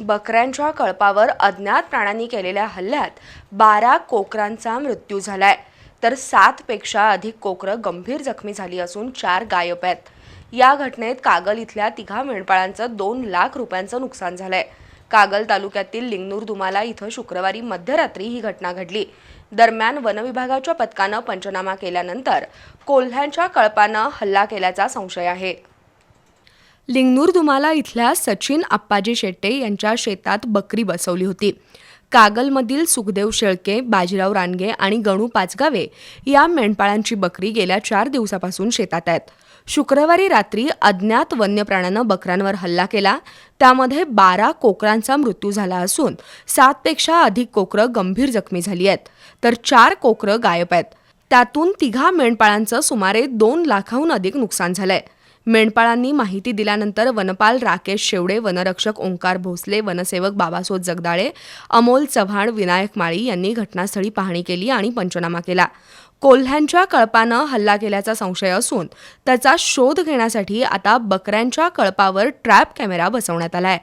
बकऱ्यांच्या कळपावर अज्ञात प्राण्यांनी केलेल्या हल्ल्यात बारा कोकरांचा मृत्यू झालाय. तर सातपेक्षा अधिक कोकरं गंभीर जखमी झाली असून चार गायब आहेत. या घटनेत कागल इथल्या तिघा मेंढपाळांचं दोन लाख रुपयांचं नुकसान झालंय. कागल तालुक्यातील लिंगनूर दुमाला इथं शुक्रवारी मध्यरात्री ही घटना घडली. दरम्यान वनविभागाच्या पथकानं पंचनामा केल्यानंतर कोल्ह्यांच्या कळपानं हल्ला केल्याचा संशय आहे. लिंगनूर धुमाला इथल्या सचिन आप्पाजी शेट्टे यांच्या शेतात बकरी बसवली होती. कागलमधील सुखदेव शेळके बाजीराव रानगे आणि गणू पाचगावे या मेंढपाळांची बकरी गेल्या चार दिवसापासून शेतात आहेत. शुक्रवारी रात्री अज्ञात वन्य प्राण्यानं बकऱ्यांवर हल्ला केला. त्यामध्ये बारा कोकरांचा मृत्यू झाला असून सातपेक्षा अधिक कोकरं गंभीर जखमी झाली आहेत. तर चार कोकरं गायब आहेत. त्यातून तिघा मेंढपाळांचं सुमारे दोन लाखाहून अधिक नुकसान झालंय. मेंढपाळांनी माहिती दिल्यानंतर वनपाल राकेश शेवडे वनरक्षक ओंकार भोसले वनसेवक बाबासोद जगदाळे अमोल चव्हाण विनायक माळी यांनी घटनास्थळी पाहणी केली आणि पंचनामा केला. कोल्ह्यांच्या कळपानं हल्ला केल्याचा संशय असून त्याचा शोध घेण्यासाठी आता बकऱ्यांच्या कळपावर ट्रॅप कॅमेरा बसवण्यात आला आहे